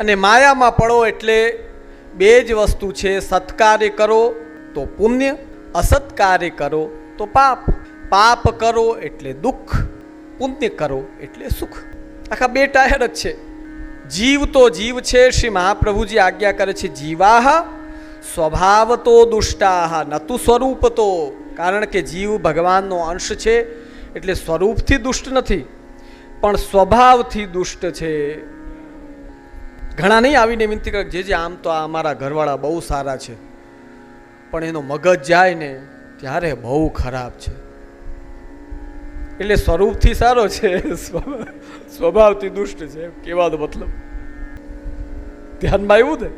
અને માયામાં પડો એટલે બે જ વસ્તુ છે, સત્કાર્ય કરો તો પુણ્ય, અસત્કાર્ય કરો તો પાપ. પાપ કરો એટલે દુઃખ, પુણ્ય કરો એટલે સુખ. આખા બે ટાયર જ છે. જીવ તો જીવ છે, શ્રી મહાપ્રભુજી આજ્ઞા કરે છે, જીવાહ સ્વભાવ તો દુષ્ટાહ નતુ સ્વરૂપતો. કારણ કે જીવ ભગવાનનો અંશ છે, એટલે સ્વરૂપથી દુષ્ટ નથી, પણ સ્વભાવથી દુષ્ટ છે. ઘણા નહીં આવીને વિનંતી કરે જે જે આમ તો આ અમારા ઘરવાળા બહુ સારા છે, પણ એનો મગજ જાય ને ત્યારે બહુ ખરાબ છે. એટલે સ્વરૂપથી સારો છે સ્વભાવથી દુષ્ટ છે કેવાનો મતલબ. ધ્યાનમાં આવ્યું ને?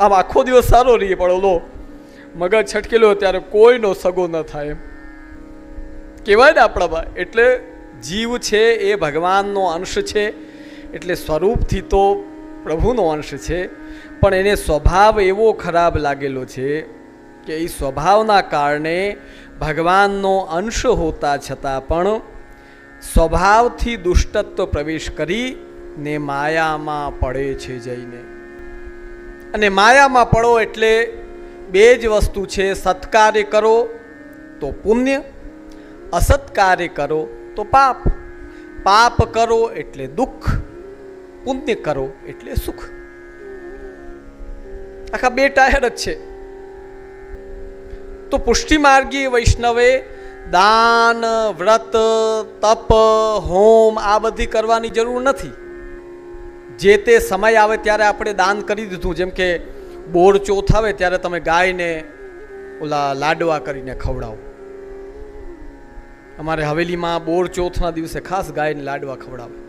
આમ આખો દિવસ સારો રહીએ, પણ ઓલો મગજ છટકેલો ત્યારે કોઈનો સગો ન થાય, એમ. કહેવાય ને આપણામાં, એટલે જીવ છે એ ભગવાનનો અંશ છે, એટલે સ્વરૂપથી તો પ્રભુનો અંશ છે. પણ એને સ્વભાવ એવો ખરાબ લાગેલો છે કે એ સ્વભાવના કારણે ભગવાનનો અંશ હોતા છતાં પણ સ્વભાવથી દુષ્ટત્વ પ્રવેશ કરી ને માયામાં પડે છે જઈને. અને માયામાં પડો એટલે બે જ વસ્તુ છે, સત્કાર્ય કરો તો પુણ્ય, અસત્કાર્ય કરો તો પાપ. પાપ કરો એટલે દુઃખ. પુણ્ય કરો એટલે સુખ. આખા બે ટાયર જ છે. તો પુષ્ટિમાર્ગી વૈષ્ણવે દાન, વ્રત, તપ, હોમ આ બધી કરવાની જરૂર નથી. જે તે સમય આવે ત્યારે આપણે દાન કરી દીધું. જેમ કે બોર ચોથ આવે ત્યારે તમે ગાયને ઓલા લાડવા કરીને ખવડાવો. અમારે હવેલીમાં બોર ચોથના દિવસે ખાસ ગાયને લાડવા ખવડાવે.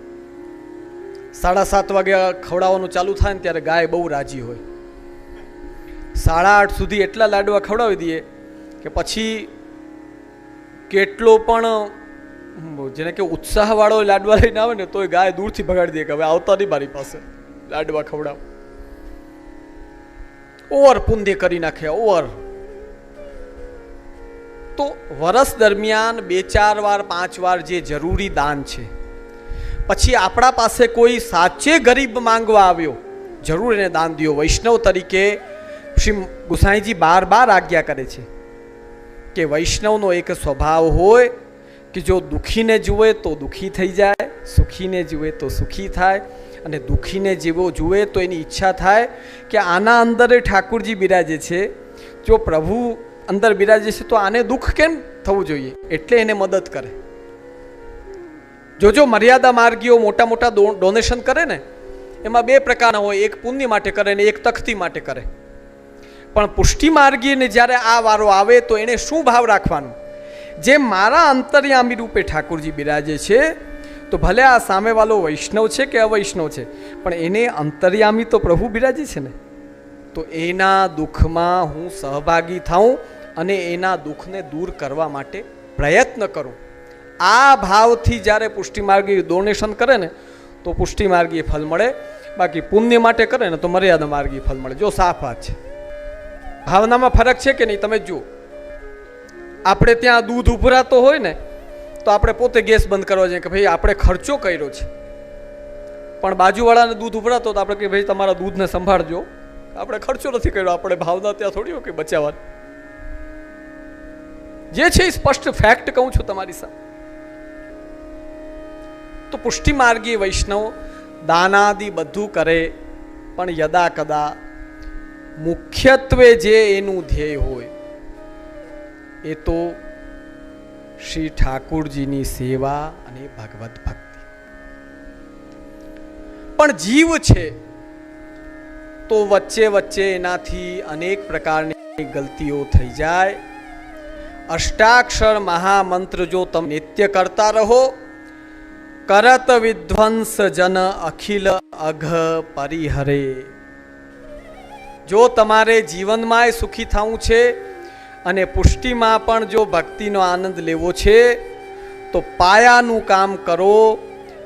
સાડા સાત વાગ્યા ખવડાવવાનું ચાલુ થાય ને ત્યારે ગાય બહુ રાજી હોય. સાડા આઠ સુધી એટલા લાડવા ખવડાવી દઈએ કે પછી કેટલો પણ જેને કે ઉત્સાહવાળો લાડવા લઈને આવે ને તો એ ગાય દૂરથી ભગાડી દે કે હવે આવતા નહીં મારી પાસે લાડવા ખવડાવ. ઓવર પુંધ્ય કરી નાખે, ઓવર. તો વરસ દરમિયાન બે ચાર વાર, પાંચ વાર જે જરૂરી દાન છે પછી આપણા પાસે કોઈ સાચે ગરીબ માંગવા આવ્યો, જરૂર એને દાન દો વૈષ્ણવ તરીકે શ્રી ગુસાઈજી બાર બાર આજ્ઞા કરે છે કે વૈષ્ણવનો એક સ્વભાવ હોય કે જો દુઃખીને જુએ તો દુઃખી થઈ જાય, સુખીને જુએ તો સુખી થાય અને દુઃખીને જેવો જુએ તો એની ઈચ્છા થાય કે આના અંદર ઠાકુરજી બિરાજે છે. જો પ્રભુ અંદર બિરાજે છે તો આને દુઃખ કેમ થવું જોઈએ? એટલે એને મદદ કરે. જો જો મર્યાદા માર્ગીઓ મોટા મોટા ડોનેશન કરે ને, એમાં બે પ્રકારના હોય, એક પુણ્ય માટે કરે ને એક તખતી માટે કરે. પણ પુષ્ટિ માર્ગીને જ્યારે આ વારો આવે તો એને શું ભાવ રાખવાનો? જે મારા અંતર્યામી રૂપે ઠાકુરજી બિરાજે છે, તો ભલે આ સામેવાળો વૈષ્ણવ છે કે અવૈષ્ણવ છે, પણ એને અંતર્યામી તો પ્રભુ બિરાજે છે ને. તો એના દુઃખમાં હું સહભાગી થાઉં અને એના દુઃખને દૂર કરવા માટે પ્રયત્ન કરું. આ ભાવથી જ્યારે પુષ્ટિમાર્ગી ડોનેશન કરે ને, તો પુષ્ટિમાર્ગી ફલ મળે. બાકી પુણ્ય માટે કરે ને, તો મર્યાદા માર્ગી ફલ મળે. જો સાફ વાત છે. ભાવનામાં ફરક છે કે નહીં? તમે જુઓ. આપણે ત્યાં દૂધ ઉભરાતો હોય ને, તો આપણે પોતે ગેસ બંધ કરવા જોઈએ કે ભાઈ આપણે ખર્ચો કર્યો છે. પણ બાજુવાળાને દૂધ ઉભરાતો તો આપણે કે ભાઈ, તમારા દૂધને સંભાળજો. આપણે ખર્ચો નથી કર્યો. આપણે ભાવના ત્યાં થોડી હોય કે બચાવવા જે છે એ સ્પષ્ટ ફેક્ટ કહું છું તમારી સામે. તો પુષ્ટિમાર્ગી વૈષ્ણવ દાનાદિ બધું કરે, પણ યદા કદા મુખ્યત્વે જે એનું ધ્યેય હોય, એ તો શ્રી ઠાકુરજીની સેવા અને ભગવત ભક્તિ. પણ જીવ છે, તો વચ્ચે વચ્ચે એનાથી અનેક પ્રકારની ગલતીઓ થઈ જાય. અષ્ટાક્ષર મહામંત્ર જો તમે નિત્ય કરતા રહો કરત વિધ્વંસ જન અખિલ અઘ પરિહરે જો તમારે જીવનમાં સુખી થવું છે અને પુષ્ટિમાં પણ જો ભક્તિનો આનંદ લેવો છે, તો પાયાનું કામ કરો,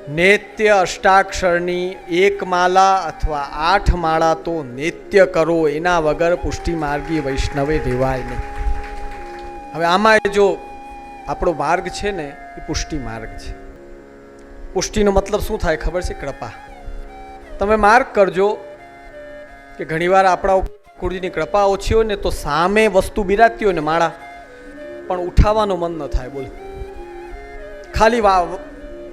નિત્ય અષ્ટાક્ષરની એક માળા અથવા આઠ માળા તો નિત્ય કરો, એના વગર પુષ્ટિ માર્ગી વૈષ્ણવે રહેવાય નહીં. હવે આમાં જો આપણો માર્ગ છે ને, એ પુષ્ટિ માર્ગ છે. પુષ્ટિનો મતલબ શું થાય ખબર છે? કૃપા. તમે માર્ક કરજો કે ઘણીવાર આપણા ઉપર કૃપા ઓછી હોય ને તો સામે વસ્તુ બિરાજતી હોય ને માળા, પણ ઉઠાવવાનું મન ન થાય, બોલ. ખાલી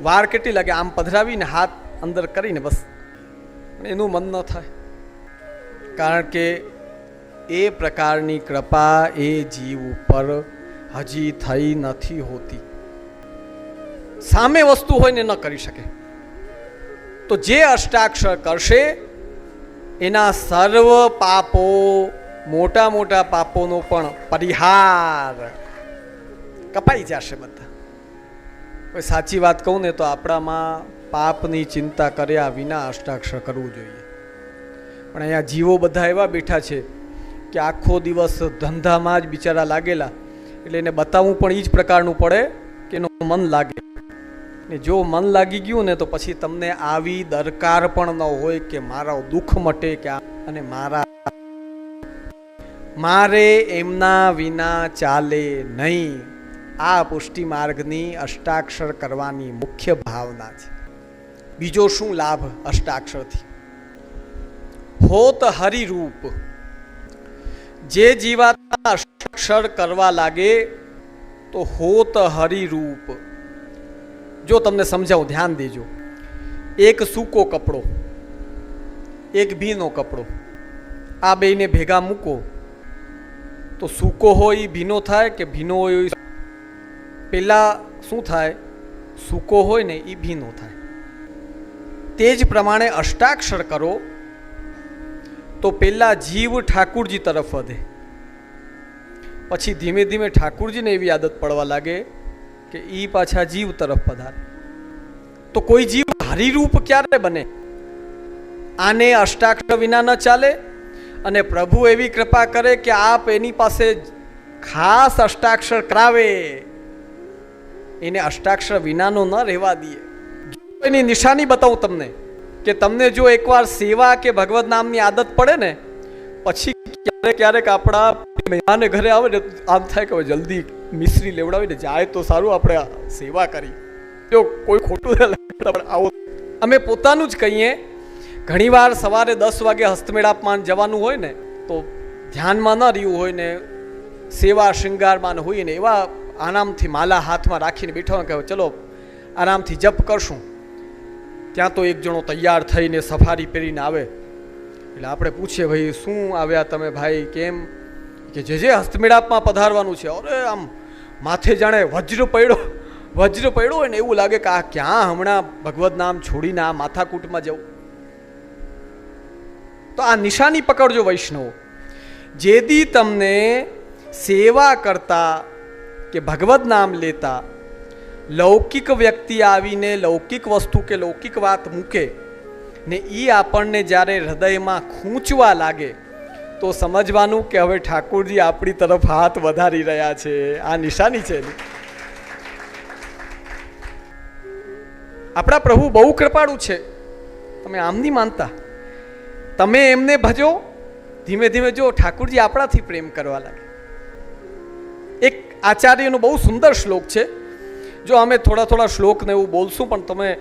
વાર કેટલી લાગે? આમ પધરાવીને હાથ અંદર કરીને બસ. એનું મન ન થાય. કારણ કે એ પ્રકારની કૃપા એ જીવ ઉપર હજી થઈ નથી હોતી. સામે વસ્તુ હોય ને ન કરી શકે. તો જે અષ્ટાક્ષર કરશે, એના સર્વ પાપો, મોટા મોટા પાપોનો પણ પરિહાર કપાઈ જશે બધા. કોઈ સાચી વાત કહું ને તો આપણામાં પાપની ચિંતા કર્યા વિના અષ્ટાક્ષર કરવું જોઈએ. પણ અહીંયા જીવો બધા એવા બેઠા છે કે આખો દિવસ ધંધામાં જ બિચારા લાગેલા. એટલે એને બતાવવું પણ એ જ પ્રકારનું પડે કે એનું મન લાગે. ને જો મન લાગી ગયું ને તો પછી તમને આવી દરકાર પણ ન હોય કે મારા દુઃખ મટે કે અને મારા મારે એમના વિના ચાલે નહીં. આ પુષ્ટિ માર્ગની અષ્ટાક્ષર કરવાની મુખ્ય ભાવના છે. બીજો શું લાભ અષ્ટાક્ષરથી? હોત હરિરૂપ. જે જીવાત્મા અષ્ટાક્ષર કરવા લાગે તો હોત હરિરૂપ. જો તમને સમજાવું, ધ્યાન દેજો. એક સૂકો કપડો, એક ભીનો કપડો. આ બેયને ભેગા મૂકો. તો સૂકો હોય એ ભીનો થાય કે ભીનો હોય એ પેલા શું થાય? સૂકો હોય ને એ ભીનો થાય. તે જ પ્રમાણે અષ્ટાક્ષર કરો, તો પેલા જીવ ઠાકુરજી તરફ વધે. પછી ધીમે ધીમે ઠાકુરજીને એવી આદત પડવા લાગે કે એ પાછા જીવ તરફ પધારે. તો કોઈ જીવ હરિરૂપ ક્યારે બને? આને અષ્ટાક્ષર વિના ન ચાલે અને પ્રભુ એવી કૃપા કરે કે આપ એની પાસે ખાસ અષ્ટાક્ષર કરાવે. એને અષ્ટાક્ષર વિનાનો ન રહેવા દઈએ. એની નિશાની બતાવું તમને કે તમને જો એકવાર સેવા કે ભગવત નામની આદત પડે ને, પછી ક્યારેક ક્યારેક આપણા મહેમાને ઘરે આવે ને આમ થાય કે હવે જલ્દી મિશ્રી લેવડાવીને જાય તો સારું આપણે સેવા કરી. જો કોઈ ખોટું આવો. અમે પોતાનું જ કહીએ, ઘણીવાર સવારે દસ વાગે હસ્તમેળાપમાં જવાનું હોય ને, તો ધ્યાનમાં ન રહ્યું હોય ને, સેવા શૃંગારમાં હોય ને, એવા આરામથી માલા હાથમાં રાખીને બેઠા હોય કે ચલો આરામથી જપ કરશું. ત્યાં તો એક જણો તૈયાર થઈને સફારી પહેરીને આવે. એટલે આપણે પૂછીએ, ભાઈ, શું આવ્યા તમે, ભાઈ, કેમ? કે જે જે હસ્તમેળાપમાં પધારવાનું છે, અરે, આમ માથે જાણે વજ્ર પડ્યો વજ્ર પડ્યો હોય ને એવું લાગે કે આ ક્યાં હમણાં ભગવદ્ નામ છોડીને આ માથાકૂટમાં જવું? તો આ નિશાની પકડજો વૈષ્ણવ. જેદી તમને સેવા કરતા કે ભગવદ્ નામ લેતા, લૌકિક વ્યક્તિ આવીને લૌકિક વસ્તુ કે લૌકિક વાત મૂકે ને એ આપણને જ્યારે હૃદયમાં ખૂંચવા લાગે, તો સમજવાનું કે હવે ઠાકોરજી આપણી તરફ હાથ વધારી રહ્યા છે. આ નિશાની છે. આપણા પ્રભુ બહુ કૃપાળુ છે. તમે આમ નહીં માનતા. તમે એમને ભજો, ધીમે ધીમે જો ઠાકુરજી આપણાથી પ્રેમ કરવા લાગે. એક આચાર્યનો બહુ સુંદર શ્લોક છે. જો અમે થોડા થોડા શ્લોકને એવું બોલશું, પણ તમે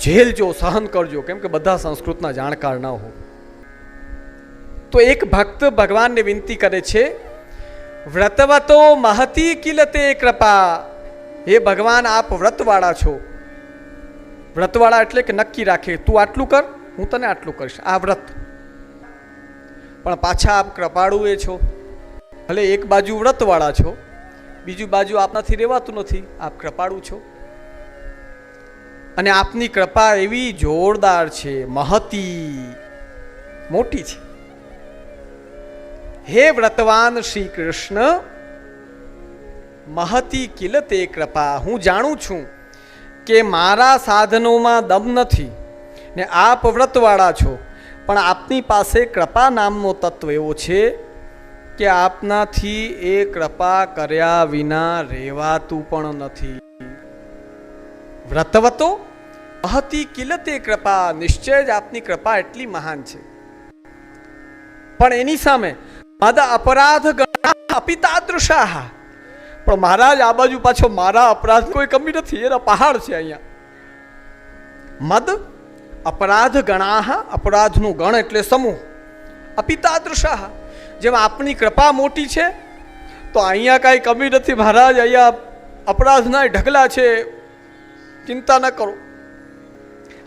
ઝેલજો સહન કરજો, કેમ કે બધા સંસ્કૃતના જાણકાર ન હો. તો એક ભક્ત ભગવાનને વિનંતી કરે છે, વ્રતવતો મહતી કિલતે કૃપા. હે ભગવાન, આપ વ્રતવાળા છો. વ્રતવાળા એટલે કે નક્કી રાખે, તું આટલું કર, હું તને આટલું કરીશ. આ વ્રત. પણ પાછા આપ કૃપાળુ એ છો. ભલે એક બાજુ વ્રતવાળા છો, બીજું બાજુ આપનાથી રહેવાતું નથી, આપ કૃપાળુ છો. અને આપની કૃપા એવી જોરદાર છે, મહતી. મોટી છે. હે વ્રતવાન શ્રી કૃષ્ણ, મહતી કિલ તે કૃપા. હું જાણું છું કે મારા સાધનોમાં દમ નથી ને આપ વ્રતવાળા છો, પણ આપની પાસે કૃપા નામનો તત્વ એવો છે કે આપનાથી એ કૃપા કર્યા વિના રહેવાતું પણ નથી. વ્રતવતો અહતિ કિલતે કૃપા? નિશ્ચય જ આપની કૃપા એટલી મહાન છે. પણ એની સામે મદ અપરાધ ગણા અપિતાદૃશાહ પણ મહારાજ, આ બાજુ પાછો મારા અપરાધ કોઈ કમી નથી. એના પહાડ છે અહીંયા. મદ અપરાધ ગણાહ, અપરાધનું ગણ એટલે સમૂહ. અપિતાદૃશાહ જેમ આપની કૃપા મોટી છે, તો અહીંયા કાંઈ કમી નથી મહારાજ. અહીંયા અપરાધના ઢગલા છે. ચિંતા ન કરો.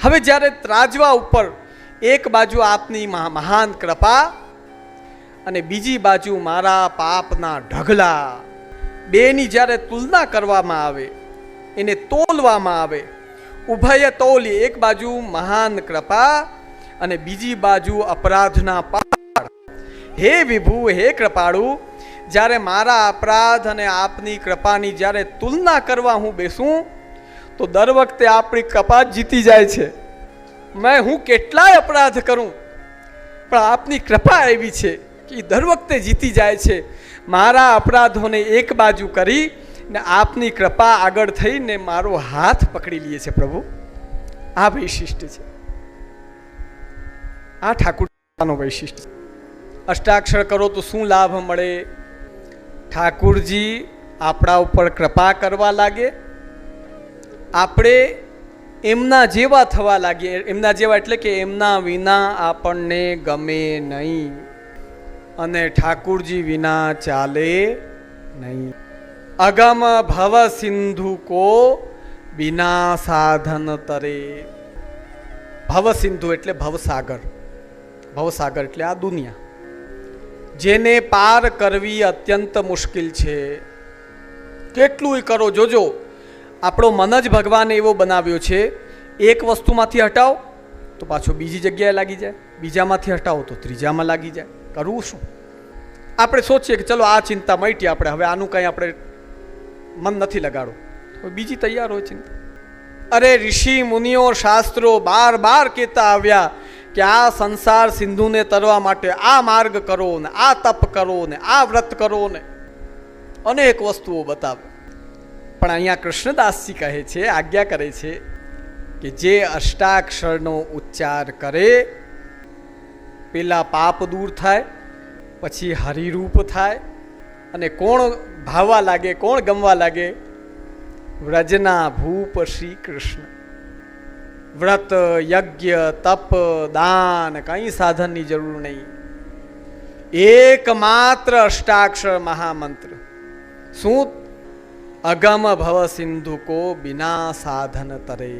હવે જ્યારે ત્રાજવા ઉપર એક બાજુ આપની મહા- મહાન કૃપા અને બીજી બાજુ મારા પાપના ઢગલા, બેની જ્યારે તુલના કરવામાં આવે, એને તોલવામાં આવે, ઉભય તોલી એક બાજુ મહાન કૃપા અને બીજી બાજુ અપરાધના પહાડ હે વિભુ, હે કૃપાળુ, જ્યારે મારા અપરાધ અને આપની કૃપાની જ્યારે તુલના કરવા હું બેસું તો દર વખતે આપણી કપાત જીતી જાય છે. મેં હું કેટલાય અપરાધ કરું, પણ આપની કૃપા એવી છે કે દર વખતે જીતી જાય છે. મારા અપરાધોને એક બાજુ કરી ને આપની કૃપા આગળ થઈને મારો હાથ પકડી લે છે પ્રભુ. આ વૈશિષ્ટ છે. આ ઠાકુરનો વૈશિષ્ટ છે. અષ્ટાક્ષર કરો તો શું લાભ મળે? ઠાકુરજી આપણા ઉપર કૃપા કરવા લાગે આપણે એમના જેવા થવા લાગીએ. એમના જેવા એટલે કે એમના વિના આપણને ગમે નહીં. અને ઠાકુરજી વિના ચાલે નહીં. અગમ ભવ સિંધુ કો બિના સાધન તરે. ભવ સિંધુ એટલે ભવસાગર ભવસાગર એટલે આ દુનિયા. જેને પાર કરવી અત્યંત મુશ્કેલ છે. કેટલુંય કરો, જોજો. આપણો મન જ ભગવાને એવો બનાવ્યો છે, એક વસ્તુમાંથી હટાવો, તો પાછો બીજી જગ્યાએ લાગી જાય. બીજામાંથી હટાવો, તો ત્રીજામાં લાગી જાય. કરવું શું? આપણે સોચીએ કે ચલો આ ચિંતા મટી આપણે, હવે આનું કંઈ આપણે મન નથી લગાડવું. બીજી તૈયાર હોય ચિંતા. અરે ઋષિ, મુનિઓ, શાસ્ત્રો બાર બાર કહેતા આવ્યા કે આ સંસાર સિંધુને તરવા માટે આ માર્ગ કરો ને, આ તપ કરો ને, આ વ્રત કરો ને. અનેક વસ્તુઓ બતાવે. પણ અહીંયા કૃષ્ણદાસજી કહે છે, આજ્ઞા કરે છે કે જે અષ્ટાક્ષરનો ઉચ્ચાર કરે, પેલા પાપ દૂર થાય, પછી હરિરૂપ થાય, અને કોણ ભાવવા લાગે, કોણ ગમવા લાગે? વ્રજના ભૂપ શ્રી કૃષ્ણ. વ્રત, યજ્ઞ, તપ, દાન કંઈ સાધનની જરૂર નહીં. એકમાત્ર અષ્ટાક્ષર મહામંત્ર. શું અગમ ભવ સિંધુ કો બિના સાધન તરે.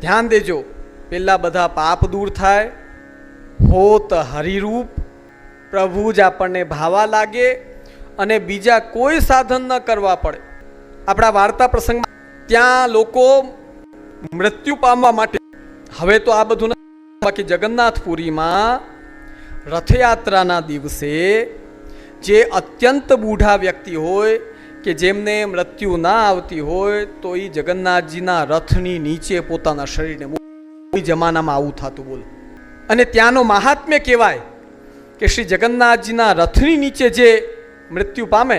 ધ્યાન દેજો, પેલા બધા પાપ દૂર થાય, હોત હરિરૂપ, પ્રભુ જ આપણને ભાવા લાગે અને બીજા કોઈ સાધન ન કરવા પડે. આપણા વાર્તા પ્રસંગમાં ત્યાં લોકો મૃત્યુ પામવા માટે હવે તો આ બધું બાકી જગન્નાથપુરીમાં રથયાત્રાના દિવસે જે અત્યંત બૂઢા વ્યક્તિ હોય કે જેમને મૃત્યુ ના આવતી હોય તો એ જગન્નાથજીના રથની નીચે પોતાના શરીરને જમાનામાં આવું થતું બોલો. અને ત્યાંનો મહાત્મ્ય કહેવાય કે શ્રી જગન્નાથજીના રથની નીચે જે મૃત્યુ પામે,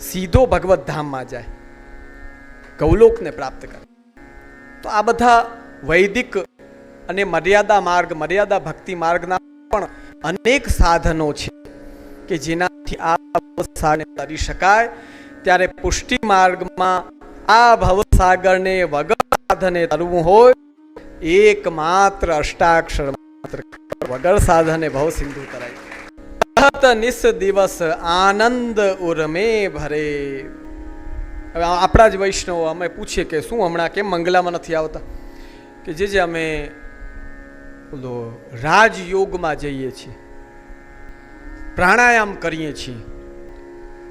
સીધો ભગવત ધામમાં જાય, ગૌલોકને પ્રાપ્ત કરે. તો આ બધા વૈદિક અને મર્યાદા માર્ગ, મર્યાદા ભક્તિ માર્ગના પણ અનેક સાધનો છે કે જેનાથી આ ભવસાગરને તરી શકાય. ત્યારે પુષ્ટિ માર્ગમાં આ ભવસાગરને વગર સાધને તરવું હોય. એકમાત્ર અષ્ટાક્ષર માત્ર વગર સાધને ભવ સિંધુ તરાય તહત નિસ દિવસ આનંદ ઉર્મે ભરે. હવે આપણા જ વૈષ્ણવ, અમે પૂછીએ કે શું હમણાં કેમ મંગલામાં નથી આવતા? કે જે જે અમે રાજયોગમાં જઈએ છીએ. પ્રાણાયામ કરીએ છીએ.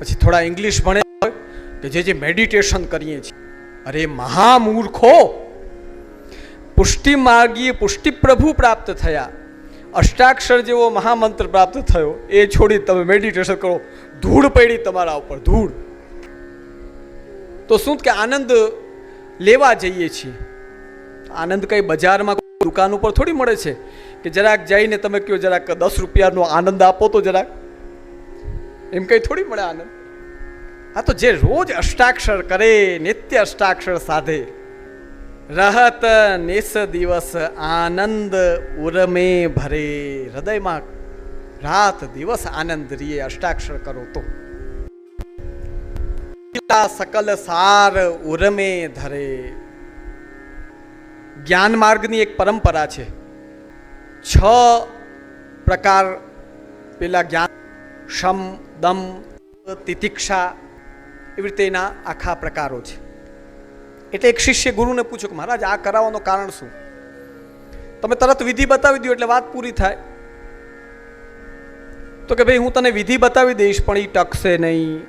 પછી થોડા ઇંગ્લિશ ભણે હોય કે જે જે મેડિટેશન કરીએ છીએ. અરે મહામૂર્ખો! પુષ્ટિ માર્ગીય પુષ્ટિ પ્રભુ પ્રાપ્ત થયા. અષ્ટાક્ષર જેવો મહામંત્ર પ્રાપ્ત થયો. એ છોડી તમે મેડિટેશન કરો. ધૂળ પડી તમારા ઉપર, ધૂળ. તો શું કે આનંદ લેવા જઈએ છીએ? આનંદ કઈ બજારમાં દુકાન ઉપર થોડી મળે છે? કે જરાક જઈને તમે કહો જરાક દસ રૂપિયાનો આનંદ આપો તો જરાક. એમ કઈ થોડી મળે આનંદ? આ તો જે રોજ અષ્ટાક્ષર કરે, નિત્ય અષ્ટાક્ષર સાધે. રહત નિસ દિવસ આનંદ ઉરમે ભરે. હૃદયમાં રાત દિવસ આનંદ રીએ અષ્ટાક્ષર કરો તો. સકલ સાર ઉરમે ધરે. જ્ઞાન માર્ગની એક પરંપરા છે. છ પ્રકાર પેલા જ્ઞાન, શમ દમ, તિતિક્ષા એવી રીતે એના આખા પ્રકારો છે. એટલે એક શિષ્ય ગુરુને પૂછ્યું કે મહારાજ, આ કરાવવાનું કારણ શું? તમે તરત વિધિ બતાવી દો એટલે વાત પૂરી થાય. તો કે ભાઈ, હું તને વિધિ બતાવી દઈશ, પણ એ ટકશે નહીં.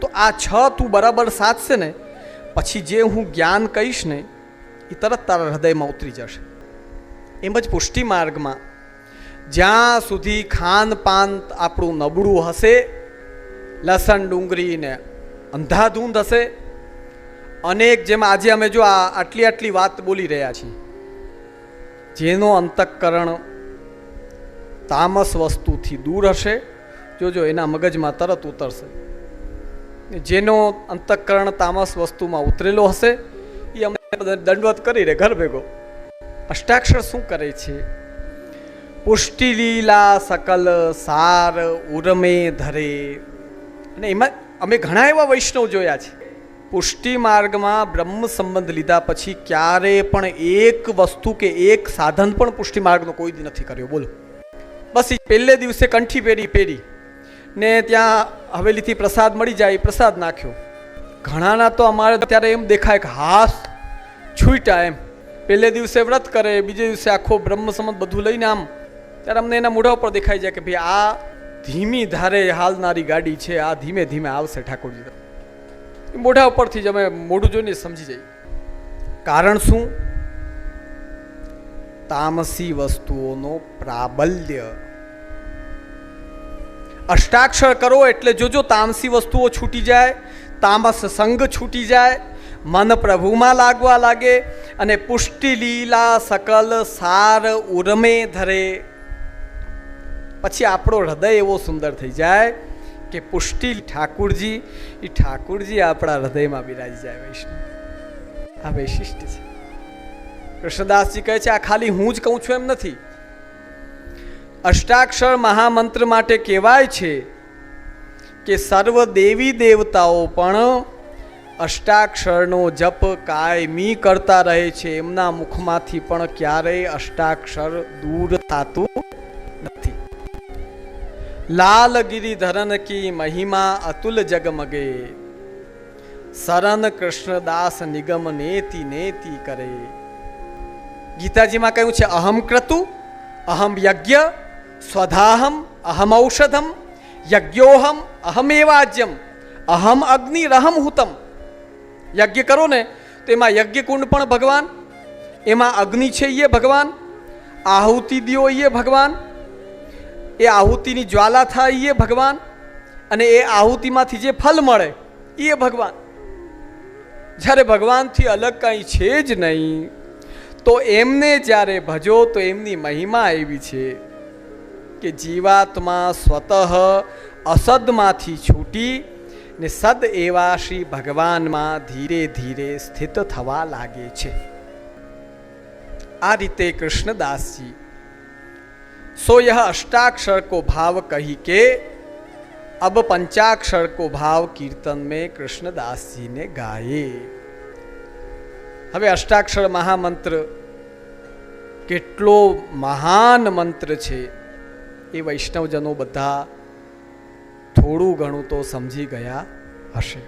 તો આ છ તું બરાબર સાચશે ને, પછી જે હું જ્ઞાન કહીશ ને એ તરત તારા હૃદયમાં ઉતરી જશે. એમ જ પુષ્ટિ માર્ગમાં જ્યાં સુધી ખાન પાન આપણું નબળું હશે, લસણ ડુંગળીને અંધાધૂંધ હશે, અનેક જેમ આજે અમે જો આ આટલી આટલી વાત બોલી રહ્યા છીએ, જેનો અંતઃકરણ તામસ વસ્તુથી દૂર હશે જોજો એના મગજમાં તરત ઉતરશે. જેનો અંતઃકરણ તામસ વસ્તુમાં ઉતરેલો હશે, એ અમે દંડવત કરી રે, ઘર ભેગો. અષ્ટાક્ષર શું કરે છે? પુષ્ટિ લીલા સકલ સાર ઉરમે ધરે. અને એમાં અમે ઘણા એવા વૈષ્ણવ જોયા છે. પુષ્ટિ માર્ગમાં બ્રહ્મ સંબંધ લીધા પછી ક્યારે પણ એક વસ્તુ કે એક સાધન પણ પુષ્ટિ માર્ગનો કોઈ દી નથી કર્યો. બોલો. બસ પહેલે દિવસે કંઠી પહેરી પહેરી ને ત્યાં હવેલીથી પ્રસાદ મળી જાય પ્રસાદ નાખ્યો. ઘણાના તો અમારે ત્યારે એમ દેખાય કે હાસ છૂટા એમ. પહેલે દિવસે વ્રત કરે, બીજે દિવસે આખો બ્રહ્મ સંબંધ બધું લઈને આમ ત્યારે અમને એના મોઢા ઉપર દેખાઈ જાય કે ભાઈ આ ધીમી ધારે હાલનારી ગાડી છે, આ ધીમે ધીમે આવશે ઠાકોરજી મોઢા ઉપરથી જ અમે મોઢું જોઈને સમજી જઈએ. કારણ શું? તામસી વસ્તુઓનો પ્રાબલ્ય. અષ્ટાક્ષર કરો એટલે જોજો તામસી વસ્તુઓ છૂટી જાય, તામસ સંગ છૂટી જાય, મન પ્રભુમાં લાગવા લાગે અને પુષ્ટિ લીલા સકલ સાર ઉરમે ધરે. પછી આપણો હૃદય એવો સુંદર થઈ જાય કે પુષ્ટિ ઠાકુરજી એ ઠાકુરજી આપણા હૃદયમાં બિરાજી જાય વૈષ્ણવ. આ વૈશિષ્ટ છે. કૃષ્ણદાસજી કહે છે, આ ખાલી હું જ કહું છું એમ નથી. અષ્ટાક્ષર મહામંત્ર માટે કહેવાય છે કે સર્વ દેવી દેવતાઓ પણ અષ્ટાક્ષરનો જપ કાયમી કરતા રહે છે. એમના મુખમાંથી પણ ક્યારેય અષ્ટાક્ષર દૂર થતું લાલ ગિરિધરન કી મહિમા અતુલ જગમગે સરન કૃષ્ણદાસ નિગમ નેતિ નેતિ કરે ગીતાજીમાં કહ્યું છે અહમ ક્રતુ અહમ યજ્ઞ સ્વધાહમ અહમ ઔષધમ યજ્ઞોહમ અહમેવાજ્યમ અહમ અગ્નિ રહમ હુતમ યજ્ઞ કરો ને તો એમાં યજ્ઞ કુંડ પણ ભગવાન એમાં અગ્નિ છે એ ભગવાન આહુતિ દ્યો એ ભગવાન એ આહુતિની જ્વાલા થાય એ ભગવાન અને એ આહુતિમાંથી જે ફલ મળે એ ભગવાન. જ્યારે ભગવાનથી અલગ કાંઈ છે જ નહીં, તો એમને જ્યારે ભજો તો એમની મહિમા એવી છે કે જીવાત્મા સ્વતઃ અસદમાંથી છૂટી ને સદ એવા શ્રી ભગવાનમાં ધીરે ધીરે સ્થિત થવા લાગે છે. આ રીતે કૃષ્ણદાસજી सो यह अष्टाक्षर को भाव कही के अब पंचाक्षर को भाव कीर्तन में कृष्णदास जी ने गाए હવે અષ્ટાક્ષર મહામંત્ર કેટલો મહાન મંત્ર છે એ વૈષ્ણવજનો બધા થોડું ઘણું તો સમજી ગયા હશે